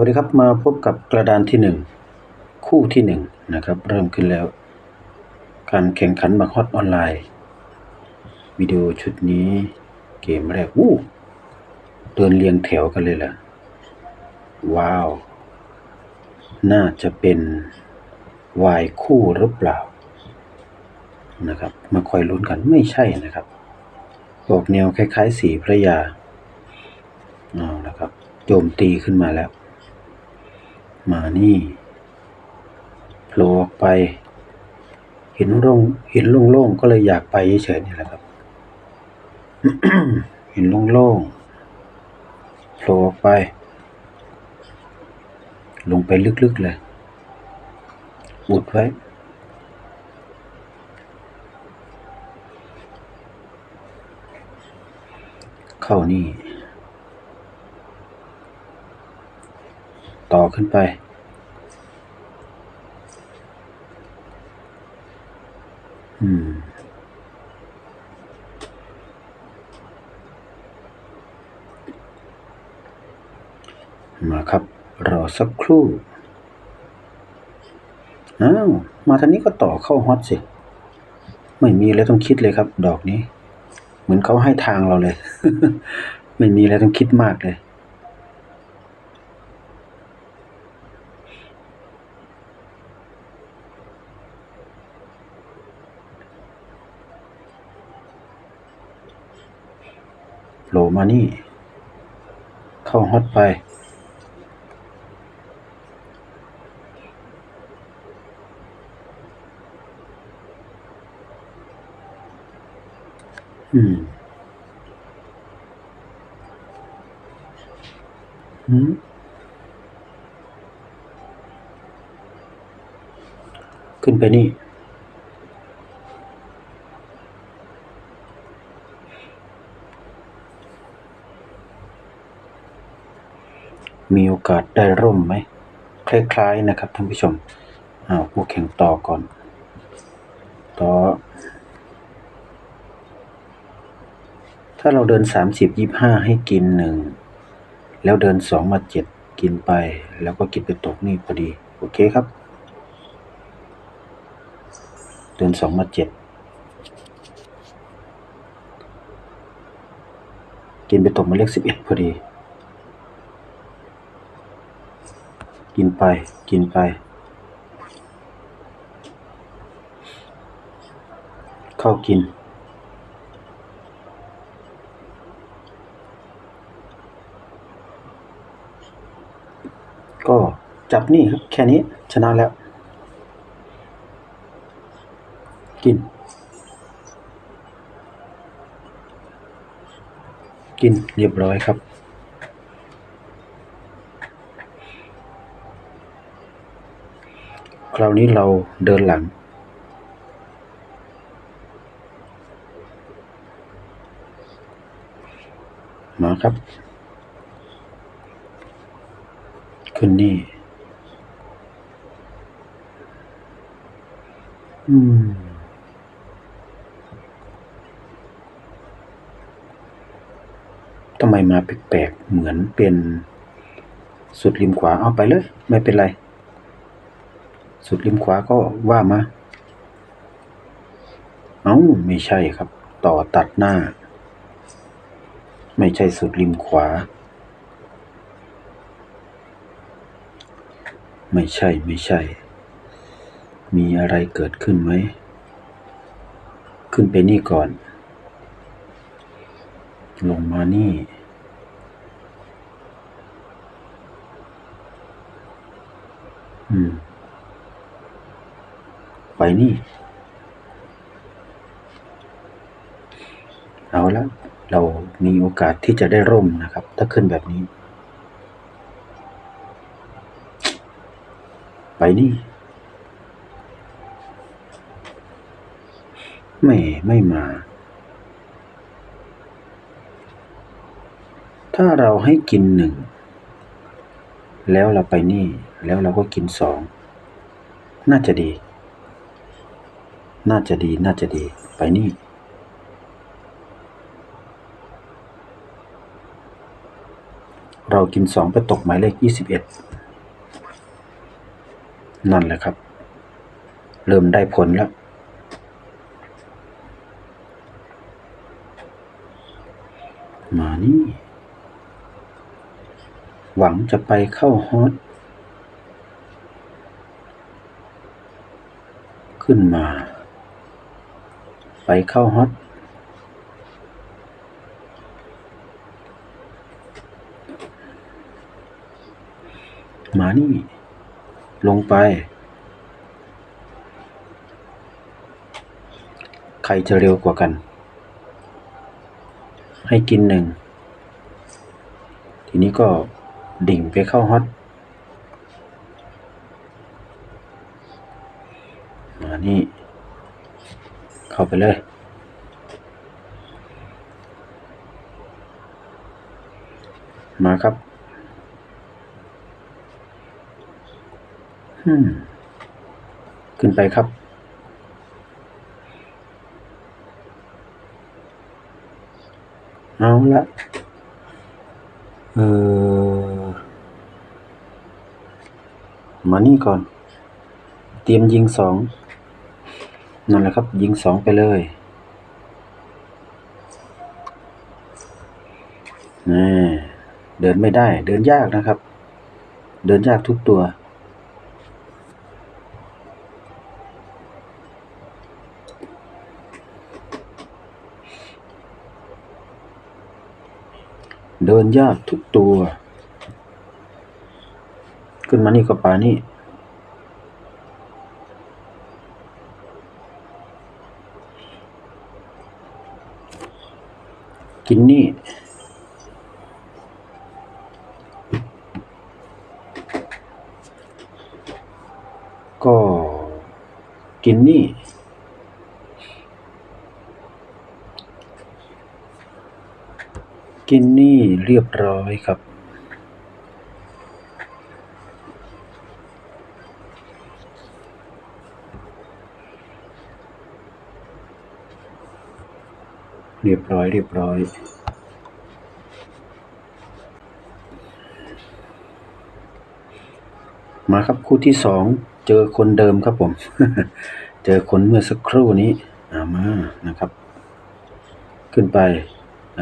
วัสดีครับมาพบกับกระดานที่หนึ่งคู่ที่หนึ่งนะครับเริ่มขึ้นแล้ว การแข่งขันบักฮอตออนไลน์ วิดีโอชุดนี้เกมแรกวู้เดินเรียงแถวกันเลยล่ะ ว้าว น่าจะเป็นวายคู่หรือเปล่านะครับมาคอยลุ้นกันไม่ใช่นะครับออกแนวคล้ายๆสีพระยาเอาละครับโจมตีขึ้นมาแล้ว มานี่โผล่ออกไป เห็นโล่งเห็นโล่งๆก็เลยอยากไปเฉยๆนี่แหละครับ เห็นโล่งๆโผล่ออกไป ลงไปลึกๆเลยอุดไว้เข้านี่ ต่อขึ้นไป อืมมาครับ รอสักครู่ อ้าว มาทางนี้ก็ต่อเข้าฮอตสิ ไม่มีอะไรต้องคิดเลยครับ ดอกนี้ เหมือนเขาให้ทางเราเลย ไม่มีอะไรต้องคิดมากเลย มานี่ เข้าฮอตไป อืมหืมขึ้นไปนี่ มีโอกาสได้ร่มไหม คล้าย ๆ นะครับท่านผู้ชมอ้าวผู้แข่งต่อก่อน ต่อ ถ้าเราเดินสามสิบยี่ห้าให้กินหนึ่ง แล้วเดินสองมาเจ็ดกินไป แล้วก็กินไปตกนี่พอดี โอเคครับ เดินสองมาเจ็ดกินไปตกมาเลขสิบเอ็ดพอดี กินไป กินไป เข้ากิน ก็จับนี่ครับ แค่นี้ชนะแล้ว กิน กินเรียบร้อยครับ คราวนี้เราเดินหลัง มาครับ ขึ้นนี่ อืม ทำไมมาแปลกๆ เหมือนเป็นสุดริมขวา เอาไปเลย ไม่เป็นไร สุดริมขวาก็ว่ามา เอ้าไม่ใช่ครับ ต่อตัดหน้า ไม่ใช่สุดริมขวา ไม่ใช่ไม่ใช่ มีอะไรเกิดขึ้นไหม ขึ้นไปนี่ก่อน ลงมานี่อืม ไปนี่ เอาละเรามีโอกาสที่จะได้ร่มนะครับ ถ้าขึ้นแบบนี้ ไปนี่ไม่ไม่มา ถ้าเราให้กินหนึ่ง แล้วเราไปนี่ แล้วเราก็กินสอง น่าจะดี น่าจะดีน่าจะดีไปนี่เรากินสองไปตกหมายเลขยี่สิบเอ็ดนั่นแหละครับ เริ่มได้ผลแล้ว มานี่ หวังจะไปเข้าฮอตขึ้นมา ไปเข้าฮอต มานี่ ลงไป ใครจะเร็วกว่ากัน ให้กินหนึ่ง ทีนี้ก็ดิ่งไปเข้าฮอต มานี่ เข้าไปเลย มาครับขึ้นไปครับ เอาละเออมานี่ก่อน เตรียมยิงสอง นั่นแหละครับ ยิงสองไปเลยนี่เดินไม่ได้ เดินยากนะครับ เดินยากทุกตัว เดินยากทุกตัว ขึ้นมานี่ก็ป่านี่ กินนี่ ก็กินนี่ กินนี่เรียบร้อยครับ ร้อย เรียบร้อย มาครับคู่ที่สองเจอคนเดิมครับผม เจอคนเมื่อสักครู่นี้อามานะครับ ขึ้นไปเ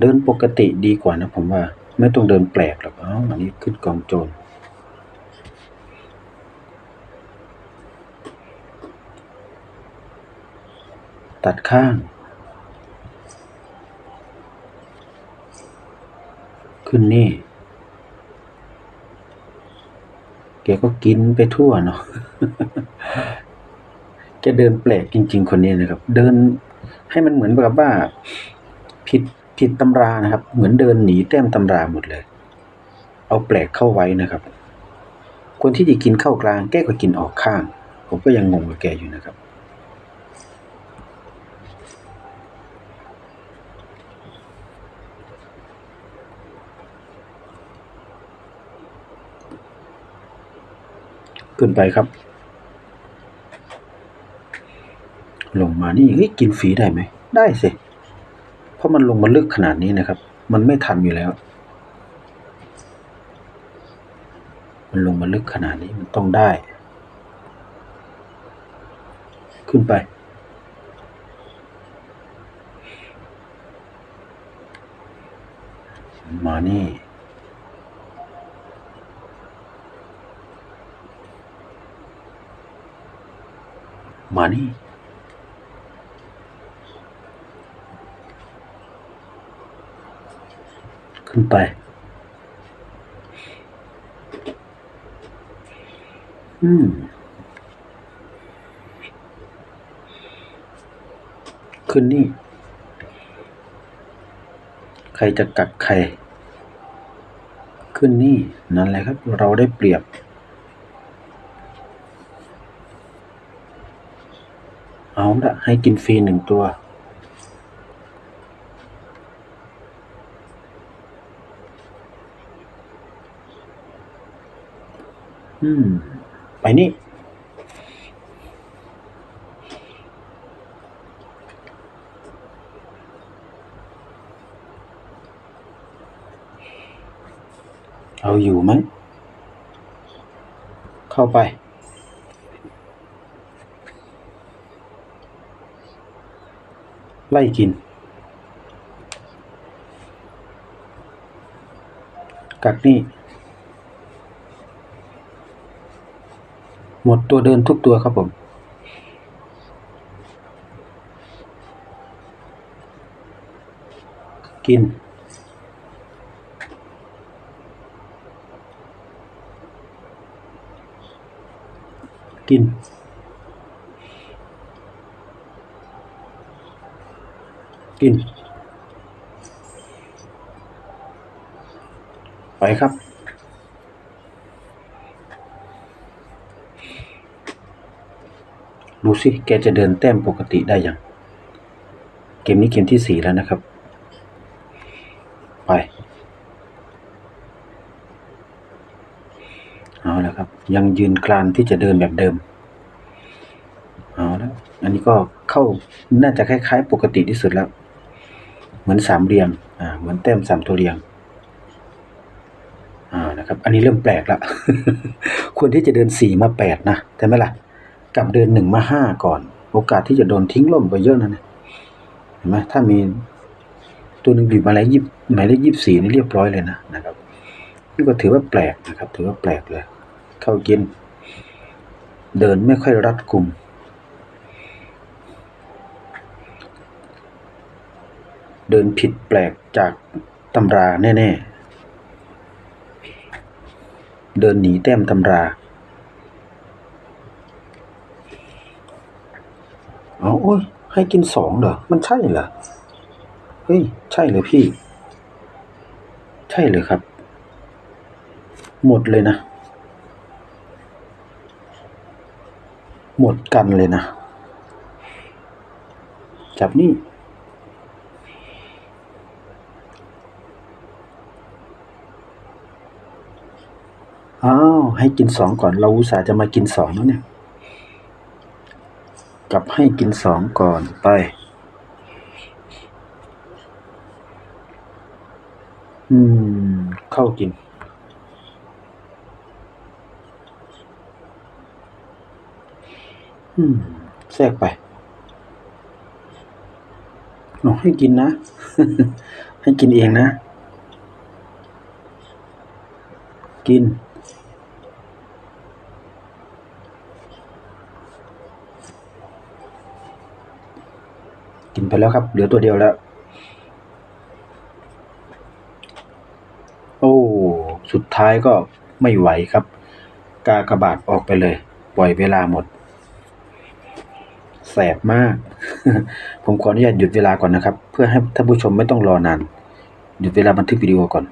เดินปกติดีกว่านะผมว่า ไม่ต้องเดินแปลกหรอกเอ้าอันนี้ขึ้นกองโจรตัดข้าง ขึ้นนี่แกก็กินไปทั่วเนาะแกเดินแปลกจริง ๆ คนนี้นะครับ เดินให้มันเหมือนกับว่าผิดผิดตำรานะครับ เหมือนเดินหนีแต้มตำราหมดเลย เอาแปลกเข้าไว้นะครับ คนที่จะกินเข้ากลาง แกก็กินออกข้าง ผมก็ยังงงกับแกอยู่นะครับ ขึ้นไปครับ ลงมานี่เฮ้ยกินฟรีได้ไหม ได้สิ เพราะมันลงมาลึกขนาดนี้นะครับ มันไม่ทันอยู่แล้ว มันลงมาลึกขนาดนี้มันต้องได้ ขึ้นไปมานี่ มานี่ ขึ้นไป อืม ขึ้นนี่ ใครจะกัดใคร ขึ้นนี่ นั่นแหละครับ เราได้เปรียบ เอา ละให้กินฟรีหนึ่งตัว อืม ไปนี่เอาอยู่ไหม เข้าไป ไล่กิน กักนี่ หมดตัวเดินทุกตัวครับผม กินกิน กิน ไปครับ ดูสิ แกจะเดินแต้มปกติได้ยัง เกมนี้เกมที่สี่แล้วนะครับ ไป เอาแล้วครับ ยังยืนกรานที่จะเดินแบบเดิม เอาแล้ว อันนี้ก็เข้าน่าจะคล้ายๆ ปกติที่สุดแล้ว มือนสามเรียงอ่าเหมือนแต้มสามตัวเรียงอ่านะครับ อันนี้เริ่มแปลกละควรที่จะเดินสี่มาแปดนะใช่ไหมล่ะกับเดินหนึ่งมาห้าก่อน โอกาสที่จะโดนทิ้งล่มไปเยอะนะเนี่ยเห็นไหมถ้ามีตัวหนึ่งบีบมาแล้วยี่หมายเลขยี่สี่นี่เรียบร้อยเลยนะนะครับนี่ก็ถือว่าแปลกนะครับ ถือว่าแปลกเลย เข้ากิน เดินไม่ค่อยรัดกลุ่ม เดินผิดแปลกจากตำราแน่ ๆ เดินหนีแต้มตำรา เอาโอ้ย ให้กินสองเหรอ มันใช่เหรอ เฮ้ย ใช่เลยพี่ ใช่เลยครับ หมดเลยนะ หมดกันเลยนะ จับนี่ อ้าวให้กินสองก่อน เราอุตส่าห์จะมากินสองแล้วเนี่ย กลับให้กินสองก่อนไป อืม เข้ากิน อืมแทรกไปเอาให้กินนะ ให้กินเองนะ กิน ไปแล้วครับ เหลือตัวเดียวแล้ว โอ้ สุดท้ายก็ไม่ไหวครับ กากระบาดออกไปเลย ปล่อยเวลาหมด แสบมาก ผมขออนุญาตหยุดเวลาก่อนนะครับ เพื่อให้ท่านผู้ชมไม่ต้องรอนาน หยุดเวลาบันทึกวิดีโอก่อน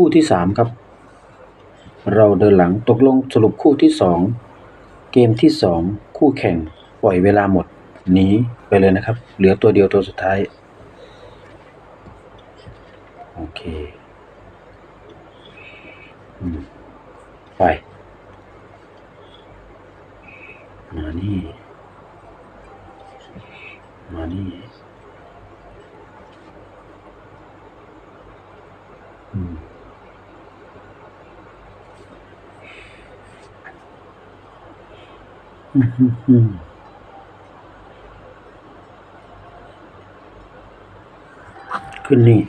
คู่ที่สามครับ เราเดินหลังตกลงสรุปคู่ที่สองเกมที่สองคู่แข่งปล่อยเวลาหมดหนีไปเลยนะครับ เหลือตัวเดียวตัวสุดท้าย โอเคไปมานี่ มานี่ อืม อืมอืมอืม ขึ้นนี่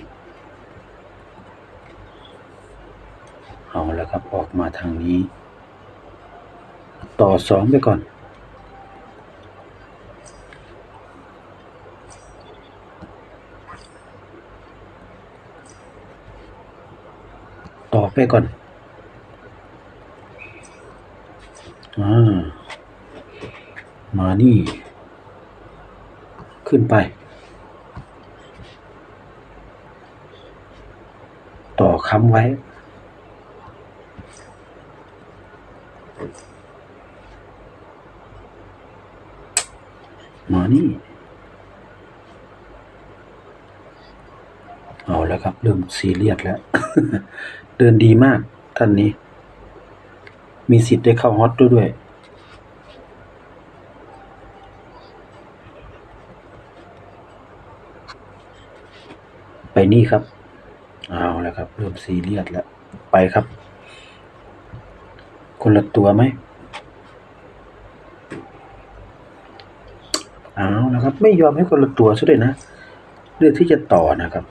เอาแล้วครับ ออกมาทางนี้ ต่อสองไปก่อน ต่อไปก่อน อ่า มา นี่ ขึ้นไป ต่อค้ำไว้ มานี่ เอาแล้วครับ เริ่มซีเรียสแล้ว เดินดีมากท่านนี้ มีสิทธิ์ได้เข้าฮอตด้วยด้วย ไปนี่ครับ เอาแล้วครับ เริ่มซีเรียสแล้ว ไปครับ คนละตัวไหมเอาแล้วครับ ไม่ยอมให้คนละตัวซะด้วยนะ เลือกที่จะต่อนะครับ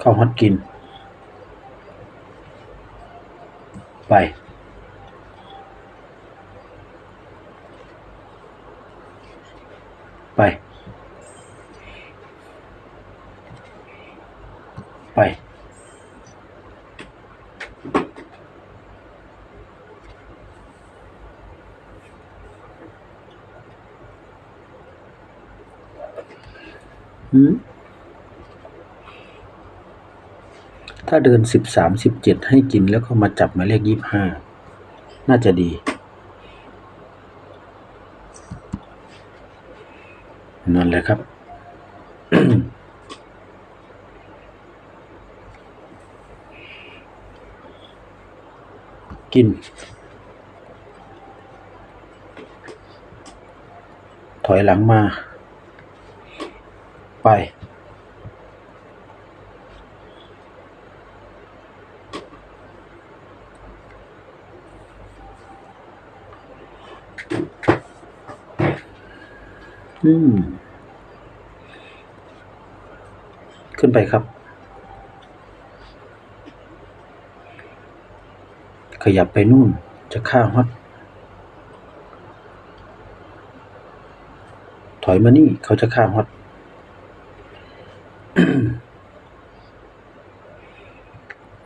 เข้าฮอตกิน ไปไป ไปถ้าเดินสิบสามสิบเจ็ดให้กินแล้วก็มาจับหมายเลขยี่บห้า น่าจะดี นั่นแหละครับ กิน ถอยหลังมา ไป อืม ขึ้นไปครับ ยับไปนู่น จะฆ่าฮอตถอยมานี่เขาจะฆ่าฮอต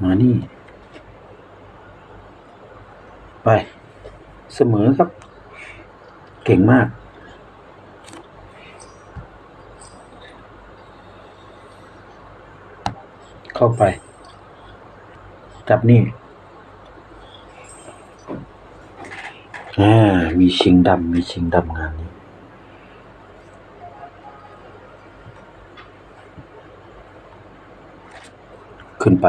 มานี่ ไป เสมอครับ เก่งมาก เข้าไป จับนี่ อ่ามีชิงดำมีชิงดำงานนี้ขึ้นไป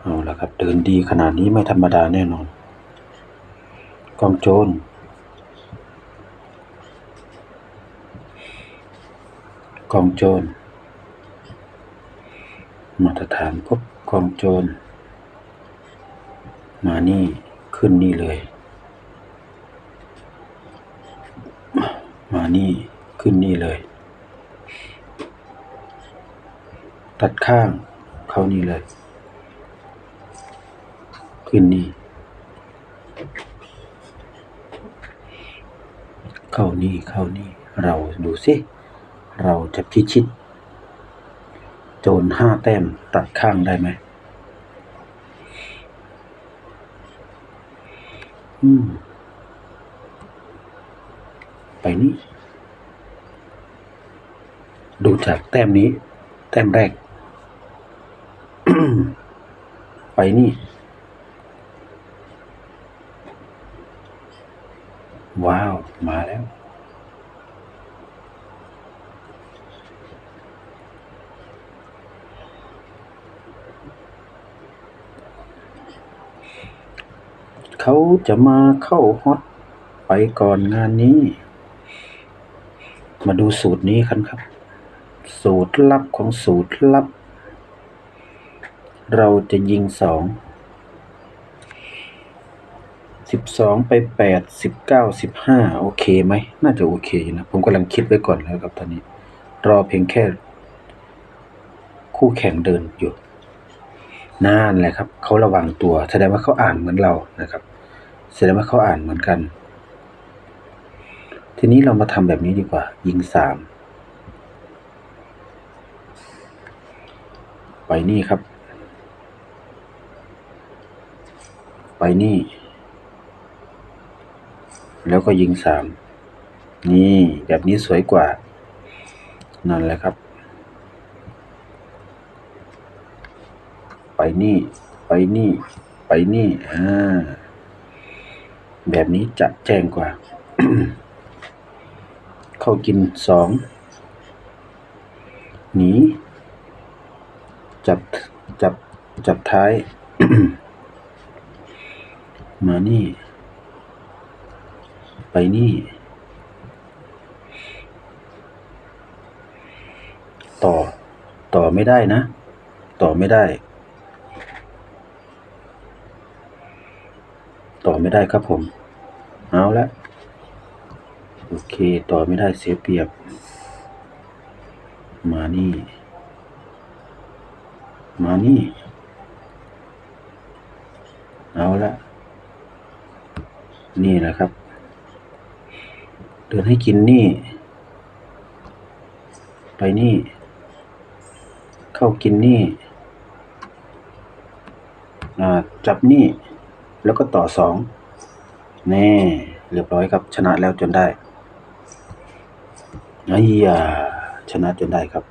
เอาละครับ เดินดีขนาดนี้ไม่ธรรมดาแน่นอน กองโจรกองโจรมาตรฐานพบกองโจรมานี่ ขึ้นนี่เลย มานี่ขึ้นนี่เลย ตัดข้างเข้านี่เลย ขึ้นนี่ เข้านี่เข้านี่ เราดูสิเราจะพิชิต โจรห้าแต้มตัดข้างได้ไหม อืม ไปนี้ ดูจากแต้มนี้ แต้มแรก ไปนี่ ว้าว มาแล้ว เขาจะมาเข้าฮอตไปก่อนงานนี้ มาดูสูตรนี้กันครับ สูตรลับของสูตรลับ เราจะยิงสองสิบสองไปแปดสิบเก้าสิบห้าโอเคไหม น่าจะโอเคอยู่นะ ผมกำลังคิดไว้ก่อนแล้วครับตอนนี้ รอเพียงแค่ คู่แข่งเดินอยู่นั่นแหละครับ เขาระวังตัว แสดงว่าเขาอ่านเหมือนเรานะครับ แสดงว่าเขาอ่านเหมือนกัน ทีนี้เรามาทำแบบนี้ดีกว่า ยิงสามไปนี่ครับ ไปนี่ แล้วก็ยิงสามนี่แบบนี้สวยกว่า นั่นแหละครับ ไปนี่ ไปนี่ ไปนี่ อ่า แบบนี้จะแจ้งกว่า เข้ากินสองหนีจับจับจับท้าย มานี่ ไปนี่ ต่อ ต่อไม่ได้นะ ต่อไม่ได้ ต่อไม่ได้ครับผม เอาละโอเคต่อไม่ได้เสียเปรียบ มานี่ มานี่ เอาละนี่แหละครับ เดินให้กินนี่ ไปนี่ เข้ากินนี่จับนี่ แล้วก็ต่อสองแน่เรียบร้อยครับ ชนะแล้วจนได้ไอ้ยาชนะจนได้ครับ